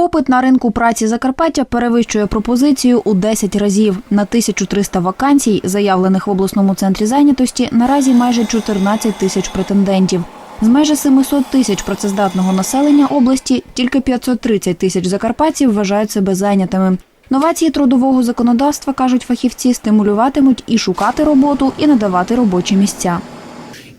Попит на ринку праці Закарпаття перевищує пропозицію у 10 разів. На 1300 вакансій, заявлених в обласному центрі зайнятості, наразі майже 14 тисяч претендентів. З майже 700 тисяч працездатного населення області тільки 530 тисяч закарпатців вважають себе зайнятими. Новації трудового законодавства, кажуть фахівці, стимулюватимуть і шукати роботу, і надавати робочі місця.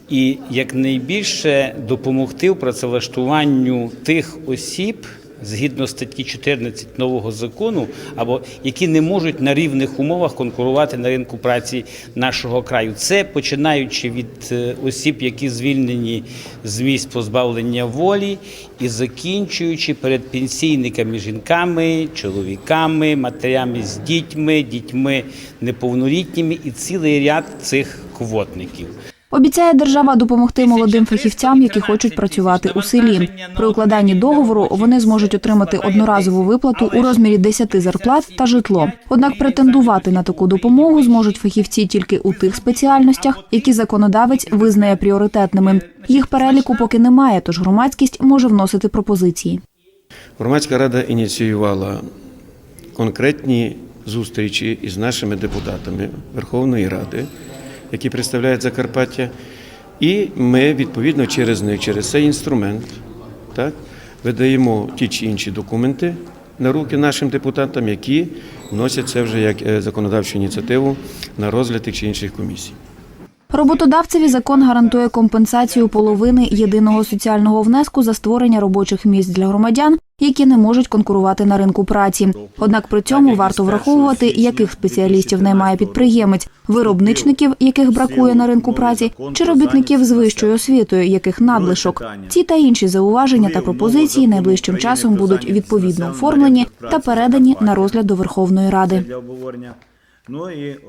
і якнайбільше допомогти в працевлаштуванню тих осіб згідно статті 14 нового закону, або які не можуть на рівних умовах конкурувати на ринку праці нашого краю. Це починаючи від е, осіб, які звільнені з місць позбавлення волі, і закінчуючи перед пенсійниками, жінками, чоловіками, матерями з дітьми, дітьми неповнолітніми і цілий ряд цих квотників. Обіцяє держава допомогти молодим фахівцям, які хочуть працювати у селі. При укладанні договору вони зможуть отримати одноразову виплату у розмірі 10 зарплат та житло. Однак претендувати на таку допомогу зможуть фахівці тільки у тих спеціальностях, які законодавець визнає пріоритетними. Їх переліку поки немає, тож громадськість може вносити пропозиції. Громадська рада ініціювала конкретні зустрічі із нашими депутатами Верховної Ради, які представляють Закарпаття, і ми відповідно через них, через цей інструмент, так, видаємо ті чи інші документи на руки нашим депутатам, які вносять це вже як е, законодавчу ініціативу на розгляд тих чи інших комісій. Роботодавцеві закон гарантує компенсацію половини єдиного соціального внеску за створення робочих місць для громадян, які не можуть конкурувати на ринку праці. Однак при цьому варто враховувати, яких спеціалістів наймає підприємець, виробничників, яких бракує на ринку праці, чи робітників з вищою освітою, яких надлишок. Ці та інші зауваження та пропозиції найближчим часом будуть відповідно оформлені та передані на розгляд до Верховної Ради. Ну і